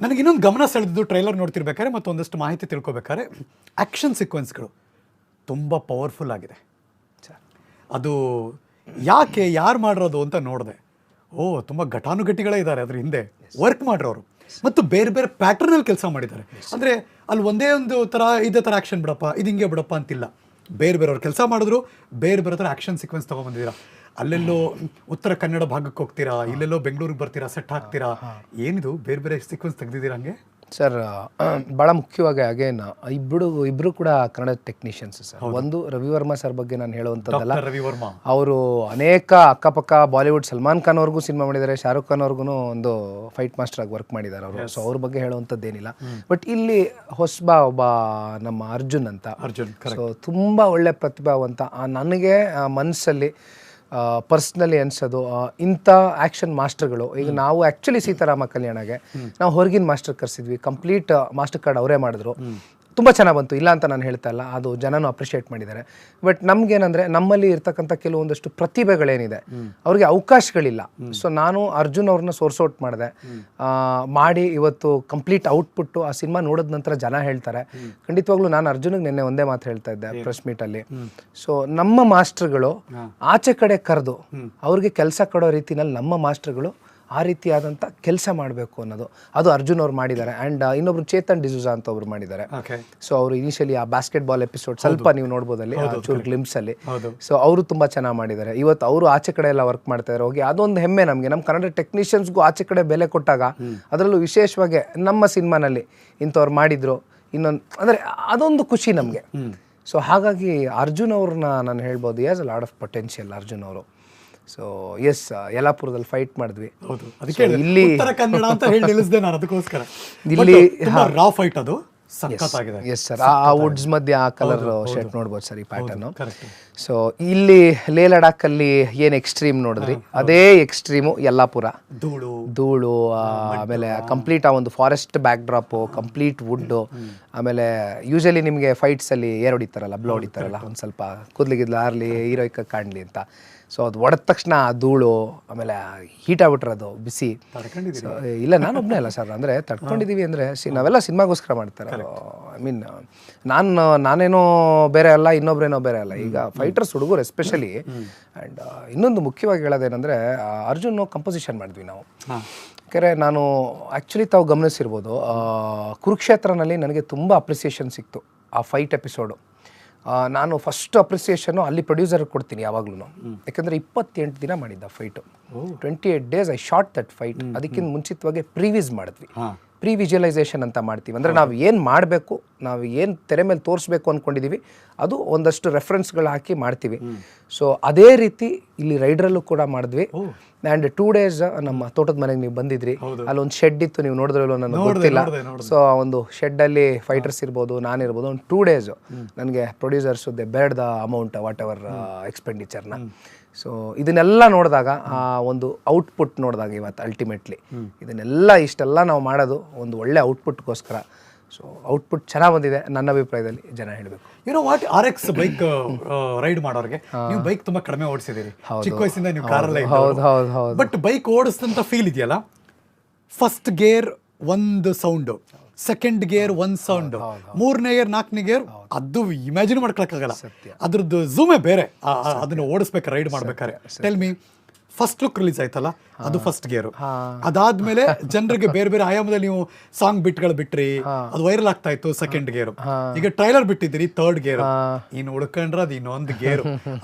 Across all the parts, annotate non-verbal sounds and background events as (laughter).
ನನಗೆ ಇನ್ನೊಂದು ಗಮನ ಸೆಳೆದಿದ್ದು ಟ್ರೈಲರ್ ನೋಡ್ತಿರ್ಬೇಕಾದ್ರೆ ಮತ್ತು ಒಂದಷ್ಟು ಮಾಹಿತಿ ತಿಳ್ಕೊಬೇಕಾದ್ರೆ ಆ್ಯಕ್ಷನ್ ಸಿಕ್ವೆನ್ಸ್ಗಳು ತುಂಬ ಪವರ್ಫುಲ್ ಆಗಿದೆ. ಅದು ಯಾಕೆ ಯಾರು ಮಾಡಿರೋದು ಅಂತ ನೋಡಿದೆ. ಓ ತುಂಬ ಘಟಾನುಘಟಿಗಳೇ ಇದ್ದಾರೆ ಅದ್ರ ಹಿಂದೆ. ವರ್ಕ್ ಮಾಡಿರೋರು. ಮತ್ತು ಬೇರೆ ಬೇರೆ ಪ್ಯಾಟರ್ನಲ್ಲಿ ಕೆಲಸ ಮಾಡಿದ್ದಾರೆ. ಅಂದರೆ ಅಲ್ಲಿ ಒಂದೇ ಒಂದು ಥರ ಇದೇ ಥರ ಆ್ಯಕ್ಷನ್ ಬಿಡಪ್ಪ ಇದು ಹಿಂಗೆ ಬಿಡಪ್ಪ ಅಂತಿಲ್ಲ. ಬೇರೆ ಬೇರೆಯವ್ರು ಕೆಲಸ ಮಾಡಿದ್ರು ಬೇರೆ ಬೇರೆ ಥರ ಆ್ಯಕ್ಷನ್ ಸೀಕ್ವೆನ್ಸ್ ತೊಗೊಂಬಂದಿದ್ದೀರಾ ಅಲ್ಲೆಲ್ಲೋ ಉತ್ತರ ಕನ್ನಡ ಭಾಗಕ್ಕೆ ಹೋಗ್ತೀರಾ ಇಲ್ಲೆಲ್ಲೋ ಬೆಂಗಳೂರಿಗೆ ಬರ್ತೀರಾ ಸೆಟ್ ಹಾಕ್ತೀರಾ? ಏನಿದು? ಬೇರೆ ಬೇರೆ ಸೀಕ್ವೆನ್ಸ್ ತೆಗೆದಿದ್ದೀರಾ ಹಂಗೆ? ಸರ್ ಭಾಳ (clears throat) ಮುಖ್ಯವಾಗಿ ಅಗೇನ್ ಇಬ್ಬರು ಇಬ್ಬರು ಕೂಡ ಕನ್ನಡ ಟೆಕ್ನಿಷಿಯನ್ಸ್ ಸರ್ ಒಂದು ರವಿವರ್ಮ ಸರ್ ಬಗ್ಗೆ ನಾನು ಹೇಳುವಂಥದ್ದಲ್ಲ. ರವಿವರ್ಮ. ರವಿ ಅವರು ಅನೇಕ ಅಕ್ಕಪಕ್ಕ ಬಾಲಿವುಡ್ ಸಲ್ಮಾನ್ ಖಾನ್ ಅವ್ರಿಗೂ ಸಿನಿಮಾ ಮಾಡಿದ್ದಾರೆ ಶಾರುಖ್ ಖಾನ್ ಅವ್ರಿಗೂ ಒಂದು ಫೈಟ್ ಮಾಸ್ಟರ್ ಆಗಿ ವರ್ಕ್ ಮಾಡಿದ್ದಾರೆ ಅವರು. ಸೊ ಅವ್ರ ಬಗ್ಗೆ ಹೇಳುವಂಥದ್ದೇನಿಲ್ಲ. ಬಟ್ ಇಲ್ಲಿ ಹೊಸಬ ಒಬ್ಬ ನಮ್ಮ ಅರ್ಜುನ್ ಅಂತ. ಅರ್ಜುನ್ ಸೊ ತುಂಬ ಒಳ್ಳೆ ಪ್ರತಿಭಾವಂತ ಆ, ನನಗೆ ಮನಸ್ಸಲ್ಲಿ ಪರ್ಸ್ನಲಿ ಅನ್ಸೋದು ಇಂಥ ಆ್ಯಕ್ಷನ್ ಮಾಸ್ಟರ್ಗಳು ಈಗ ನಾವು ಆ್ಯಕ್ಚುಲಿ ಸೀತಾರಾಮ ಕಲ್ಯಾಣಗೆ ನಾವು ಹೊರಗಿನ ಮಾಸ್ಟರ್ ಕರೆಸಿದ್ವಿ. ಕಂಪ್ಲೀಟ್ ಮಾಸ್ಟರ್ ಕಾರ್ಡ್ ಅವರೇ ಮಾಡಿದ್ರು. ತುಂಬ ಚೆನ್ನಾಗಿ ಬಂತು. ಇಲ್ಲ ಅಂತ ನಾನು ಹೇಳ್ತಾ ಇಲ್ಲ. ಅದು ಜನನೂ ಅಪ್ರಿಷಿಯೇಟ್ ಮಾಡಿದ್ದಾರೆ. ಬಟ್ ನಮ್ಗೇನಂದ್ರೆ ನಮ್ಮಲ್ಲಿ ಇರ್ತಕ್ಕಂಥ ಕೆಲವೊಂದಷ್ಟು ಪ್ರತಿಭೆಗಳೇನಿದೆ ಅವ್ರಿಗೆ ಅವಕಾಶಗಳಿಲ್ಲ. ಸೊ ನಾನು ಅರ್ಜುನ್ ಅವ್ರನ್ನ ಸೋರ್ಸ್ ಔಟ್ ಮಾಡಿದೆ. ಮಾಡಿ ಇವತ್ತು ಕಂಪ್ಲೀಟ್ ಔಟ್ಪುಟ್ಟು ಆ ಸಿನಿಮಾ ನೋಡಿದ ನಂತರ ಜನ ಹೇಳ್ತಾರೆ. ಖಂಡಿತವಾಗ್ಲೂ ನಾನು ಅರ್ಜುನಿಗೆ ನಿನ್ನೆ ಒಂದೇ ಮಾತು ಹೇಳ್ತಾ ಇದ್ದೆ ಪ್ರೆಸ್ ಮೀಟಲ್ಲಿ ಸೊ ನಮ್ಮ ಮಾಸ್ಟರ್ಗಳು ಆಚೆ ಕಡೆ ಕರೆದು ಅವ್ರಿಗೆ ಕೆಲಸ ಕೊಡೋ ರೀತಿನಲ್ಲಿ ನಮ್ಮ ಮಾಸ್ಟರ್ಗಳು ಆ ರೀತಿಯಾದಂಥ ಕೆಲಸ ಮಾಡಬೇಕು ಅನ್ನೋದು. ಅದು ಅರ್ಜುನ್ ಅವ್ರು ಮಾಡಿದ್ದಾರೆ. ಆ್ಯಂಡ್ ಇನ್ನೊಬ್ರು ಚೇತನ್ ಡಿಸೂಜಾ ಅಂತ ಒಬ್ರು ಮಾಡಿದ್ದಾರೆ. ಸೊ ಅವರು ಇನಿಷಿಯಲಿ ಆ ಬಾಸ್ಕೆಟ್ ಬಾಲ್ ಎಪಿಸೋಡ್ ಸ್ವಲ್ಪ ನೀವು ನೋಡ್ಬೋದು ಅಲ್ಲಿ ಆ ಚೂರು ಗ್ಲಿಮ್ಸ್ ಅಲ್ಲಿ. ಹೌದು. ಸೊ ಅವರು ತುಂಬ ಚೆನ್ನಾಗಿ ಮಾಡಿದ್ದಾರೆ. ಇವತ್ತು ಅವರು ಆಚೆ ಕಡೆ ಎಲ್ಲ ವರ್ಕ್ ಮಾಡ್ತಾ ಇದ್ದಾರೆ ಹೋಗಿ ಅದೊಂದು ಹೆಮ್ಮೆ ನಮಗೆ. ನಮ್ಮ ಕನ್ನಡ ಟೆಕ್ನಿಷಿಯನ್ಸ್ಗೂ ಆಚೆ ಕಡೆ ಬೆಲೆ ಕೊಟ್ಟಾಗ ಅದರಲ್ಲೂ ವಿಶೇಷವಾಗಿ ನಮ್ಮ ಸಿನಿಮಾನಲ್ಲಿ ಇಂಥವ್ರು ಮಾಡಿದ್ರು. ಇನ್ನೊಂದು ಅಂದರೆ ಅದೊಂದು ಖುಷಿ ನಮಗೆ. ಸೊ ಹಾಗಾಗಿ ಅರ್ಜುನ್ ಅವ್ರನ್ನ ನಾನು ಹೇಳ್ಬೋದು as a lot of potential Arjun ಅವರು. ಸೊ ಎಸ್ ಯಲಾಪುರದಲ್ಲಿ ಫೈಟ್ ಮಾಡಿದ್ವಿ. ಹೌದು. ಅದಕ್ಕೆ ಇಲ್ಲಿ ಉತ್ತರ ಕನ್ನಡ ಅಂತ ಹೇಳಿ ನಿಲ್ಲಿಸಿದೆ ನಾನು ಅದಕ್ಕೋಸ್ಕರ. (laughs) ಇಲ್ಲಿ- ರಾ ಫೈಟ್ ಅದು. ಎಸ್ ಸರ್ ಆ ವುಡ್ಸ್ ಮಧ್ಯೆ ಆ ಕಲರ್ ಶರ್ಟ್ ನೋಡ್ಬೋದು ಸರ್ ಈ ಪ್ಯಾಟರ್ನ್ ಸೊ ಇಲ್ಲಿ ಲೇ ಲಡಾಖಲ್ಲಿ ಏನು ಎಕ್ಸ್ಟ್ರೀಮ್ ನೋಡಿದ್ರಿ? ಅದೇ ಎಕ್ಸ್ಟ್ರೀಮು ಯಲ್ಲಾಪುರ. ಧೂಳು. ಧೂಳು ಆಮೇಲೆ ಕಂಪ್ಲೀಟ್ ಆ ಒಂದು forest backdrop complete wood ಆಮೇಲೆ ಯೂಶಲಿ ನಿಮಗೆ ಫೈಟ್ಸಲ್ಲಿ ಏರ್ ಹೊಡಿತಾರಲ್ಲ ಬ್ಲೋ ಹೊಡಿತಾರಲ್ಲ ಒಂದು ಸ್ವಲ್ಪ ಕೂದಲಿಗಿದ್ಲು ಆರ್ಲಿ ಹೀರೋಯಿಕ್ ಕಾಣಲಿ ಅಂತ. ಸೊ ಅದು ಒಡೆದ ತಕ್ಷಣ ಆ ಧೂಳು ಆಮೇಲೆ ಹೀಟ್ ಅದು ಬಿಸಿ. So, ಇಲ್ಲ ನಾನು ಒಬ್ಬನೇ ಅಲ್ಲ ಸರ್. ಅಂದರೆ ತಡ್ಕೊಂಡಿದ್ದೀವಿ ಅಂದರೆ ಸಿ ನಾವೆಲ್ಲ ಸಿನಿಮಾಗೋಸ್ಕರ ಮಾಡ್ತಾರೆ. ಐ ಮೀನ್ ನಾನು ನಾನೇನೋ ಬೇರೆ ಅಲ್ಲ ಇನ್ನೊಬ್ರೇನೋ ಬೇರೆ ಅಲ್ಲ. ಈಗ ಫೈಟರ್ಸ್ ಹುಡುಗರು ಎಸ್ಪೆಷಲಿ ಆ್ಯಂಡ್ ಇನ್ನೊಂದು ಮುಖ್ಯವಾಗಿ ಹೇಳೋದೇನೆಂದರೆ ಅರ್ಜುನ್ ಕಂಪೋಸಿಷನ್ ಮಾಡಿದ್ವಿ ನಾವು. ಯಾಕೆ ನಾನು ಆ್ಯಕ್ಚುಲಿ ತಾವು ಗಮನಿಸಿರ್ಬೋದು ಆ, ಕುರುಕ್ಷೇತ್ರನಲ್ಲಿ ನನಗೆ ತುಂಬ ಅಪ್ರಿಸಿಯೇಷನ್ ಸಿಕ್ತು ಆ ಫೈಟ್ ಎಪಿಸೋಡು ನಾನು ಫಸ್ಟ್ ಅಪ್ರಿಸಿಯೇಷನು ಅಲ್ಲಿ ಪ್ರೊಡ್ಯೂಸರ್ ಕೊಡ್ತೀನಿ ಯಾವಾಗಲೂ ಯಾಕಂದರೆ ಇಪ್ಪತ್ತೆಂಟು ದಿನ ಮಾಡಿದ್ದ fight twenty eight days I shot that fight ಅದಕ್ಕಿಂತ ಮುಂಚಿತವಾಗಿ ಪ್ರೀವಿಸ್ ಮಾಡಿದ್ವಿ. ಪ್ರೀ ವಿಜುವಲೈಸೇಷನ್ ಅಂತ ಮಾಡ್ತೀವಿ. ಅಂದರೆ ನಾವು ಏನು ಮಾಡಬೇಕು ನಾವು ಏನು ತೆರೆ ಮೇಲೆ ತೋರಿಸ್ಬೇಕು ಅಂದ್ಕೊಂಡಿದ್ದೀವಿ ಅದು ಒಂದಷ್ಟು ರೆಫರೆನ್ಸ್ಗಳು ಹಾಕಿ ಮಾಡ್ತೀವಿ. ಸೊ ಅದೇ ರೀತಿ ಇಲ್ಲಿ ರೈಡ್ರಲ್ಲೂ ಕೂಡ ಮಾಡಿದ್ವಿ. ಆ್ಯಂಡ್ ಟೂ ಡೇಸ್ ನಮ್ಮ ತೋಟದ ಮನೆಗೆ ನೀವು ಬಂದಿದ್ರಿ. ಅಲ್ಲೊಂದು ಶೆಡ್ ಇತ್ತು ನೀವು ನೋಡಿದ್ರಲ್ಲೋ ನನಗೆ ಗೊತ್ತಿಲ್ಲ. ಸೊ ಆ ಒಂದು ಶೆಡ್ಡಲ್ಲಿ ಫೈಟರ್ಸ್ ಇರ್ಬೋದು ನಾನಿರ್ಬೋದು ಒಂದು ಟೂ ಡೇಸು ನನಗೆ producers they bear the amount whatever ಎಕ್ಸ್ಪೆಂಡಿಚರ್ನ so ಇದನ್ನೆಲ್ಲ ನೋಡಿದಾಗ ಆ ಒಂದು ಔಟ್ಪುಟ್ ನೋಡಿದಾಗ ಇವತ್ತು ಅಲ್ಟಿಮೇಟ್ಲಿ ಇದನ್ನೆಲ್ಲ ಇಷ್ಟೆಲ್ಲ ನಾವು ಮಾಡೋದು ಒಂದು ಒಳ್ಳೆ ಔಟ್ಪುಟ್ಗೋಸ್ಕರ ಸೊ ಔಟ್ಪುಟ್ ಚೆನ್ನಾಗಿ ಬಂದಿದೆ ನನ್ನ ಅಭಿಪ್ರಾಯದಲ್ಲಿ ಜನ ಹೇಳಬೇಕು. ಏನೋ what are X bike ride ಮಾಡೋರಿಗೆ ನೀವು ಬೈಕ್ ತುಂಬಾ ಕಡಿಮೆ ಓಡಿಸಿದಿರಿ ಚಿಕ್ಕ ವಯಸ್ಸಿಂದ ನೀವು ಕಾರಲ್ಲೇ ಹೌದು ಹೌದು ಹೌದು. ಬಟ್ ಬೈಕ್ ಓಡಿಸಿದಂತ ಫೀಲ್ ಇದೆಯಲ್ಲ? ಫಸ್ಟ್ ಗೇರ್ ಒಂದು sound second gear one sound ಮೂರನೇ ಗೇರ್ ನಾಲ್ಕನೇ ಗೇರ್ ಅದು ಇಮ್ಯಾಜಿನ್ ಮಾಡ್ಕೊಳಕ್ಕಾಗಲ್ಲ. ಅದ್ರದ್ದು ಝೂಮೇ ಬೇರೆ. ಅದನ್ನ ಓಡಿಸ್ಬೇಕು ರೈಡ್ ಮಾಡ್ಬೇಕಾದ್ರೆ tell me first look release ಆಯ್ತಲ್ಲ? ಅದು ಫಸ್ಟ್ ಗೇರು ಅದಾದ್ಮೇಲೆ ಜನರಿಗೆ ಬೇರೆ ಬೇರೆ ಆಯಾಮದಲ್ಲಿ ನೀವು ಸಾಂಗ್ ಬಿಟ್ಗಳು ಬಿಟ್ರಿ ಅದು ವೈರಲ್ ಆಗ್ತಾ ಇತ್ತು ಸೆಕೆಂಡ್ ಗೇರ್ ಈಗ ಟ್ರೈಲರ್ ಬಿಟ್ಟಿದ್ದೀರಿ ಥರ್ಡ್ ಗೇರ್ ಇನ್ನು ಉಳ್ಕೊಂಡ್ರೆ ಅದು ಇನ್ನೊಂದು ಗೇರ್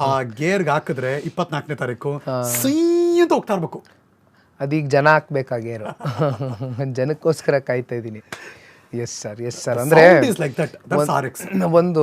ಆ ಗೇರ್ಗೆ ಹಾಕಿದ್ರೆ ಇಪ್ಪತ್ನಾಲ್ಕನೇ ತಾರೀಕು ಸೀ ಅಂತ ಹೋಗ್ತಾ ಇರ್ಬೇಕು. ಅದೀಗ ಜನ ಹಾಕ್ಬೇಕಾಗೇರು (laughs) ಜನಕ್ಕೋಸ್ಕರ ಕಾಯ್ತಾ ಇದ್ದೀನಿ. ಎಸ್ ಸರ್ ಎಸ್ ಸರ್ ಅಂದರೆ ಒಂದು